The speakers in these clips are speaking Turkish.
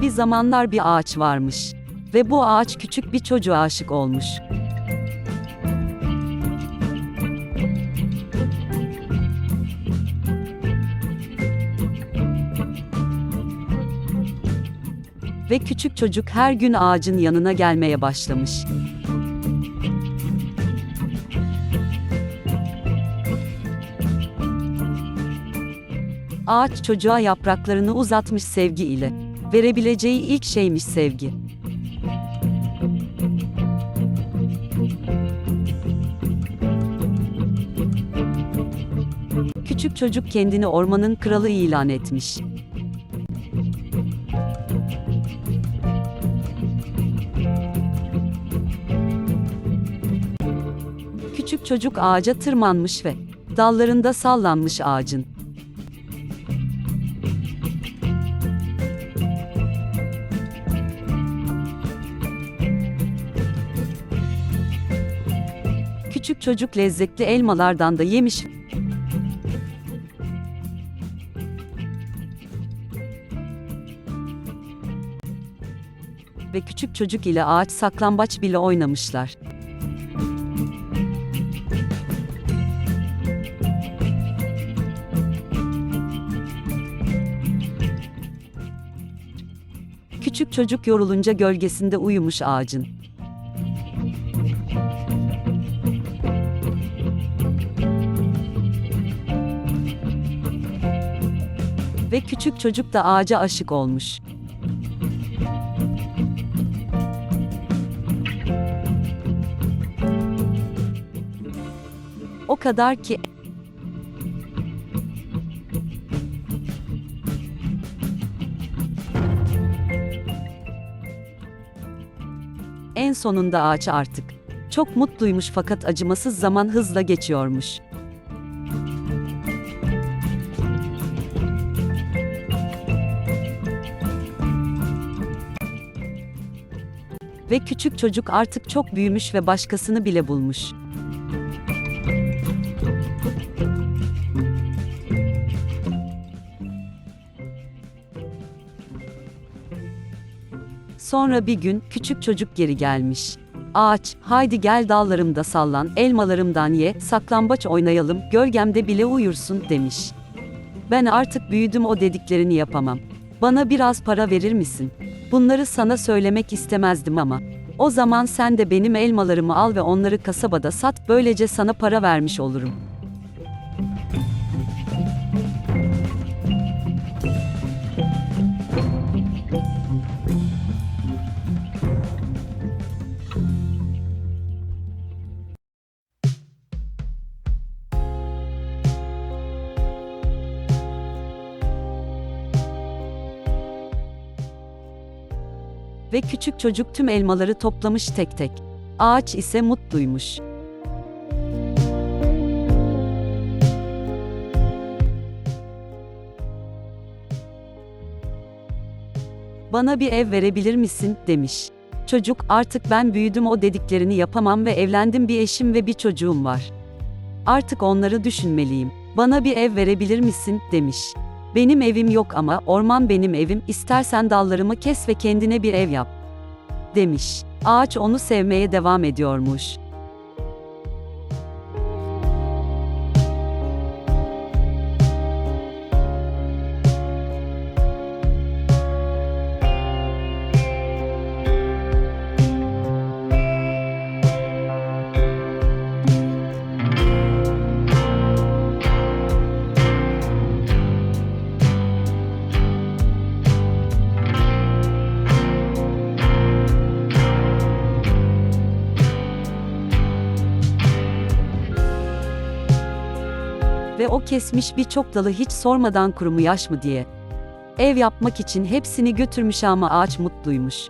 Bir zamanlar bir ağaç varmış ve bu ağaç küçük bir çocuğa aşık olmuş. Ve küçük çocuk her gün ağacın yanına gelmeye başlamış. Ağaç çocuğa yapraklarını uzatmış sevgi ile. Verebileceği ilk şeymiş sevgi. Küçük çocuk kendini ormanın kralı ilan etmiş. Küçük çocuk ağaca tırmanmış ve dallarında sallanmış ağacın. Küçük çocuk lezzetli elmalardan da yemiş. Ve küçük çocuk ile ağaç saklambaç bile oynamışlar. Küçük çocuk yorulunca gölgesinde uyumuş ağacın. Ve küçük çocuk da ağaca aşık olmuş. O kadar ki En sonunda ağaç artık çok mutluymuş fakat acımasız zaman hızla geçiyormuş. Ve küçük çocuk artık çok büyümüş ve başkasını bile bulmuş. Sonra bir gün küçük çocuk geri gelmiş. Ağaç, haydi gel dallarımda sallan, elmalarımdan ye, saklambaç oynayalım, gölgemde bile uyursun demiş. Ben artık büyüdüm o dediklerini yapamam. Bana biraz para verir misin? Bunları sana söylemek istemezdim ama. O zaman sen de benim elmalarımı al ve onları kasabada sat, böylece sana para vermiş olurum. Ve küçük çocuk tüm elmaları toplamış tek tek. Ağaç ise mutluymuş. Bana bir ev verebilir misin demiş. Çocuk artık ben büyüdüm o dediklerini yapamam ve evlendim bir eşim ve bir çocuğum var. Artık onları düşünmeliyim. Bana bir ev verebilir misin demiş. Benim evim yok ama orman benim evim, istersen dallarımı kes ve kendine bir ev yap. Demiş. Ağaç onu sevmeye devam ediyormuş. Ve o kesmiş birçok dalı hiç sormadan kurumu yaş mı diye. Ev yapmak için hepsini götürmüş ama ağaç mutluymuş.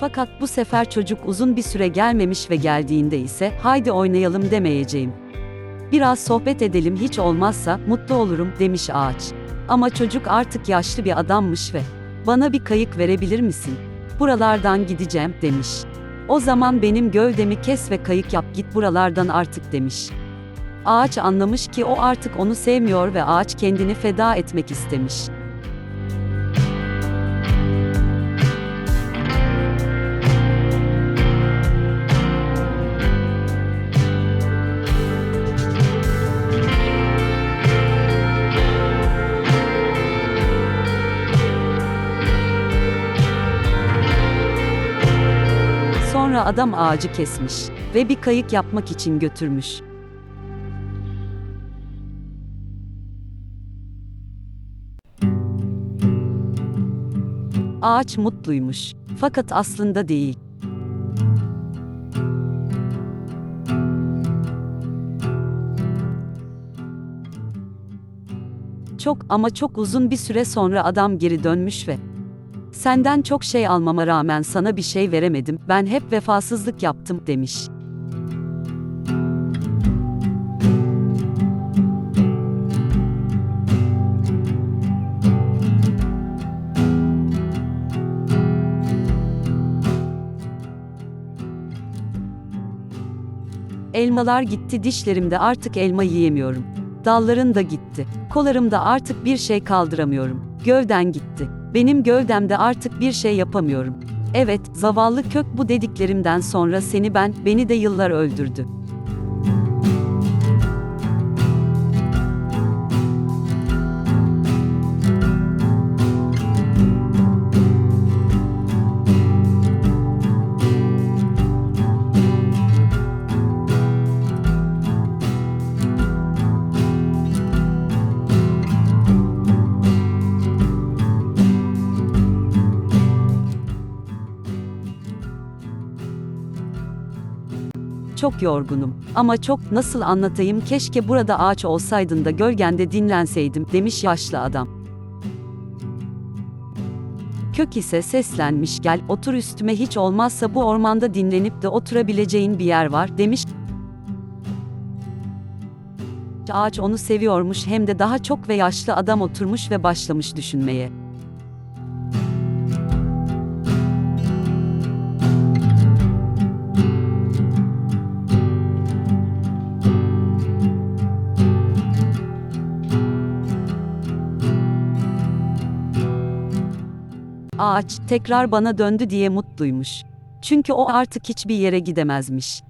Fakat bu sefer çocuk uzun bir süre gelmemiş ve geldiğinde ise haydi oynayalım demeyeceğim. Biraz sohbet edelim hiç olmazsa mutlu olurum demiş ağaç. Ama çocuk artık yaşlı bir adammış ve bana bir kayık verebilir misin? Buralardan gideceğim demiş. O zaman benim gövdemi kes ve kayık yap git buralardan artık demiş. Ağaç anlamış ki o artık onu sevmiyor ve ağaç kendini feda etmek istemiş. Sonra adam ağacı kesmiş ve bir kayık yapmak için götürmüş. Ağaç mutluymuş. Fakat aslında değil. Çok ama çok uzun bir süre sonra adam geri dönmüş ve Senden çok şey almama rağmen sana bir şey veremedim. Ben hep vefasızlık yaptım demiş. Elmalar gitti dişlerimde artık elma yiyemiyorum. Dalların da gitti. Kolarımda artık bir şey kaldıramıyorum. Gövden gitti. Benim gövdemde artık bir şey yapamıyorum. Evet, zavallı kök bu dediklerimden sonra seni ben, beni de yıllar öldürdü. Çok yorgunum. Ama çok nasıl anlatayım keşke burada ağaç olsaydın da gölgende dinlenseydim demiş yaşlı adam. Kök ise seslenmiş gel otur üstüme hiç olmazsa bu ormanda dinlenip de oturabileceğin bir yer var demiş. Ağaç onu seviyormuş hem de daha çok ve yaşlı adam oturmuş ve başlamış düşünmeye. Ağaç tekrar bana döndü diye mutluymuş. Çünkü o artık hiçbir yere gidemezmiş.